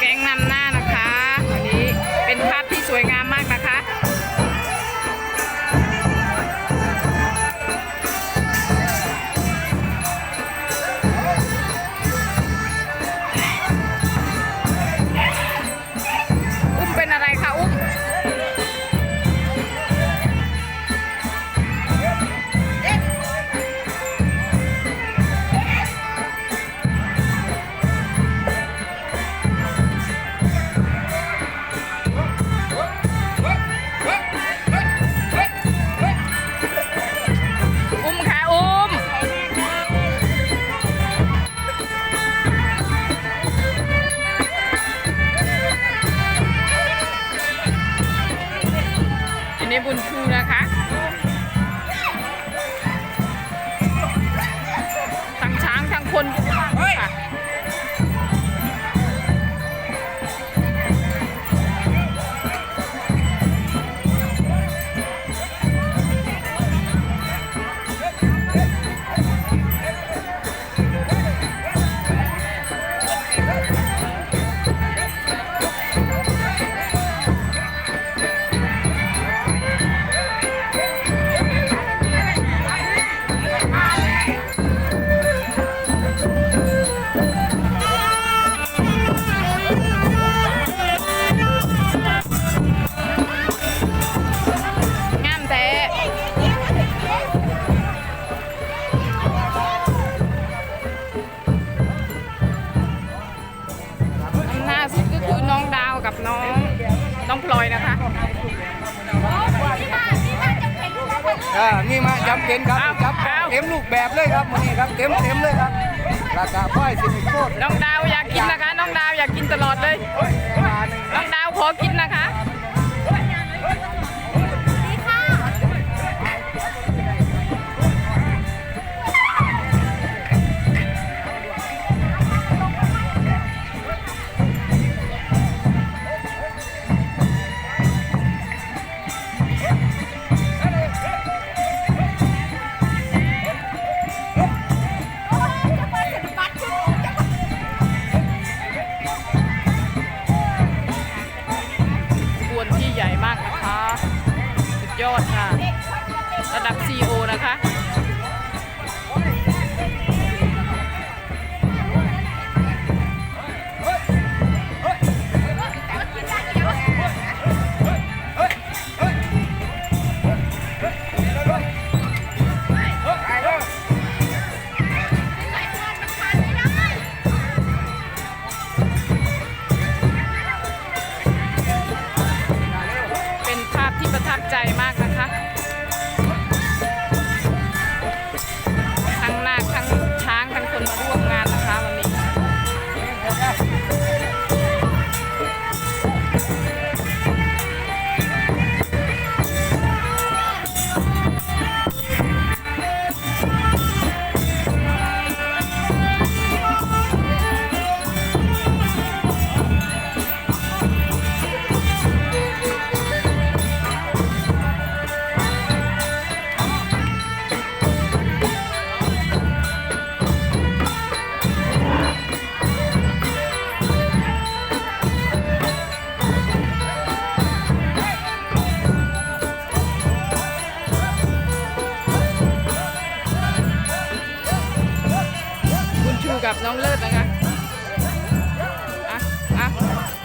แก๊งนำหน้ น้องพลอยนะคะอ่านี่มาจำเป็นครับเอาจับเอาเต็มลูกแบบเลยครับวันนี้ครับเต็มเต็มเลยครับราคาป้ายสิบโคตรน้องดาวอยากกินนะคะ น้องดาวอยากกินตลอดเลย น้องดาวขอกินนะคะ ยอดค่ะ ระดับ CEO นะคะ นะคะอะอะ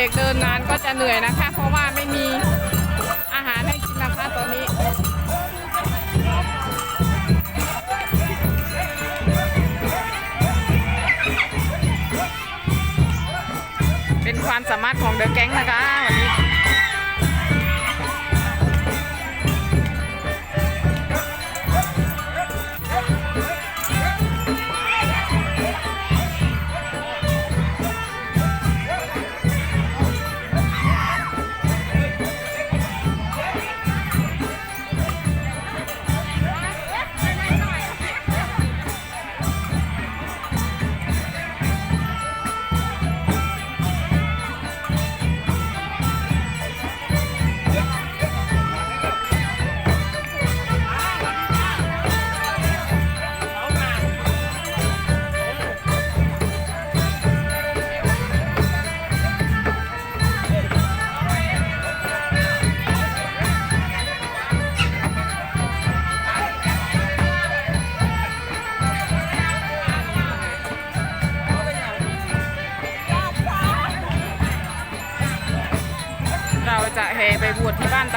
ด็กๆเดินนานก็จะเหนื่อยนะคะ เพราะว่าไม่มีอาหารให้กินนะคะตอนนี้เป็นความสามารถของเดอะแก๊งนะคะวันนี้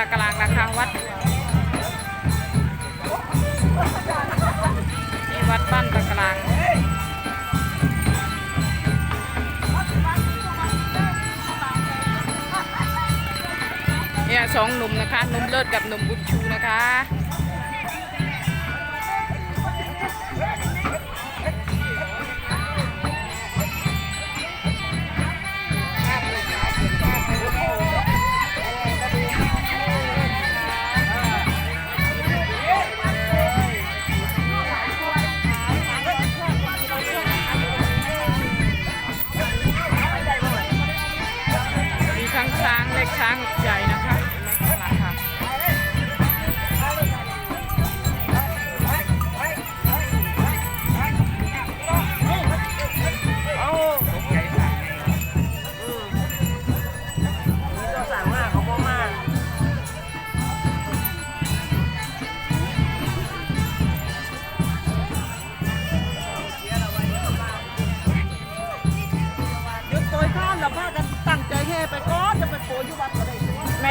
านตากลางนะคะวัดนี่วัดบ้านตะกลางเนี่ยสองหนุ่มนะคะหนุ่มเลิศกับหนุ่มบุญชูนะคะ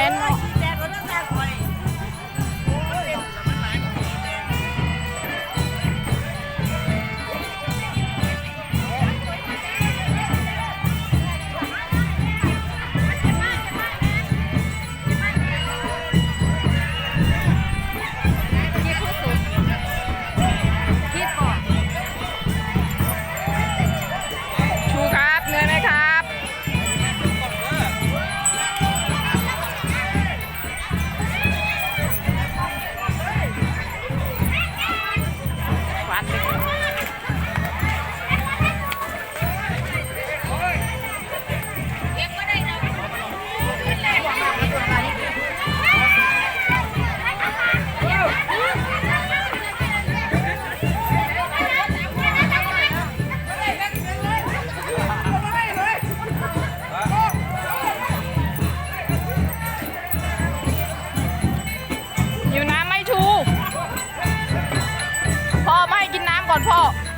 แใ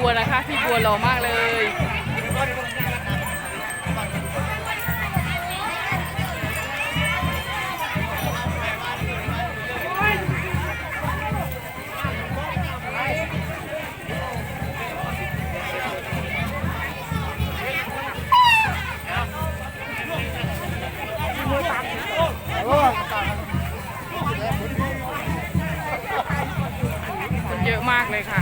บัวนะคะ พี่บัวหล่อมากเลยคนเยอะมากเลยค่ะ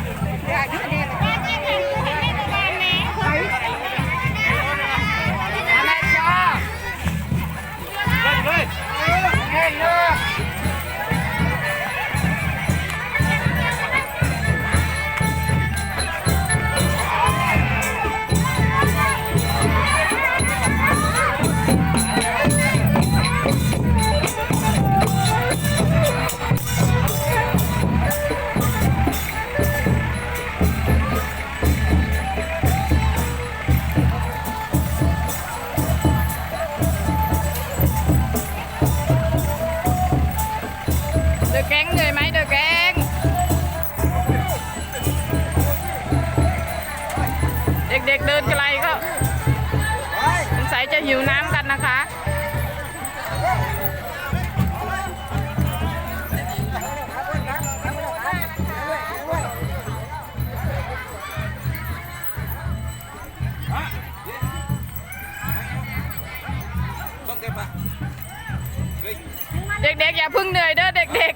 อะแก๊งเหนื่อยไหมเดอะแก๊ง เด็กๆเดินไกลก็สงสัยจะหิวน้ำกันนะคะเด็กๆ อย่าพึ่งเหนื่อยเด้อเด็กอ่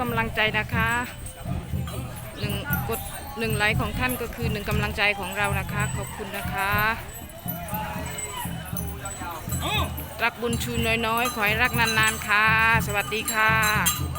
กำลังใจนะคะหนึ่งกดหนึ่งไลค์ของท่านก็คือหนึ่งกำลังใจของเรานะคะ ขอบคุณนะคะรักบุญชูน้อยๆ ขอให้รักนานๆค่ะ สวัสดีค่ะ